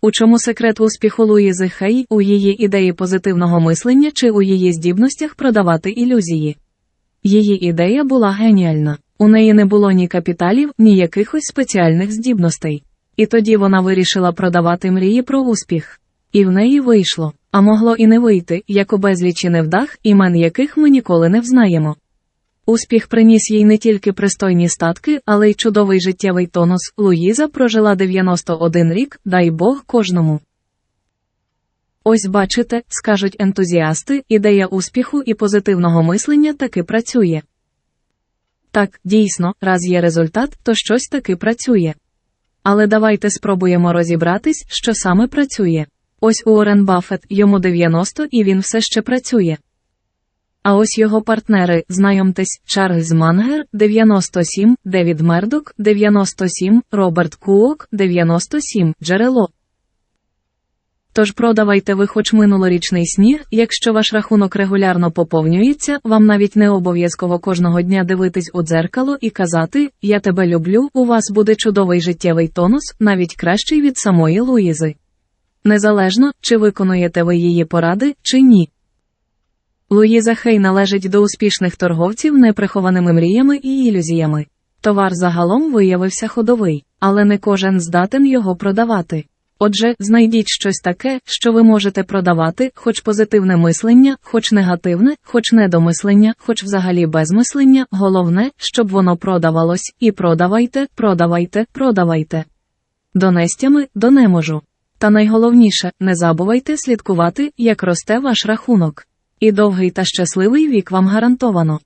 У чому секрет успіху Луїзи Хей у її ідеї позитивного мислення чи у її здібностях продавати ілюзії? Її ідея була геніальна. У неї не було ні капіталів, ні якихось спеціальних здібностей. І тоді вона вирішила продавати мрії про успіх. І в неї вийшло, а могло і не вийти, як у безлічі невдах, імен яких ми ніколи не взнаємо. Успіх приніс їй не тільки пристойні статки, але й чудовий життєвий тонус. Луїза прожила 91 рік, дай Бог кожному. Ось бачите, скажуть ентузіасти, ідея успіху і позитивного мислення таки працює. Так, дійсно, раз є результат, то щось таки працює. Але давайте спробуємо розібратись, що саме працює. Ось Уоррен Баффет, йому 90 і він все ще працює. А ось його партнери, знайомтесь, Чарльз Мангер, 97, Девід Мердок, 97, Роберт Куок, 97, Джерело. Тож продавайте ви хоч минулорічний сніг, якщо ваш рахунок регулярно поповнюється, вам навіть не обов'язково кожного дня дивитись у дзеркало і казати Я тебе люблю, у вас буде чудовий життєвий тонус, навіть кращий від самої Луїзи. Незалежно, чи виконуєте ви її поради, чи ні. Луїза Хей належить до успішних торговців неприхованими мріями і ілюзіями. Товар загалом виявився ходовий, але не кожен здатен його продавати. Отже, знайдіть щось таке, що ви можете продавати, хоч позитивне мислення, хоч негативне, хоч недомислення, хоч взагалі безмислення, головне, щоб воно продавалось, і продавайте, продавайте, продавайте. Донестями до неможу. Та найголовніше, не забувайте слідкувати, як росте ваш рахунок. І довгий та щасливий вік вам гарантовано.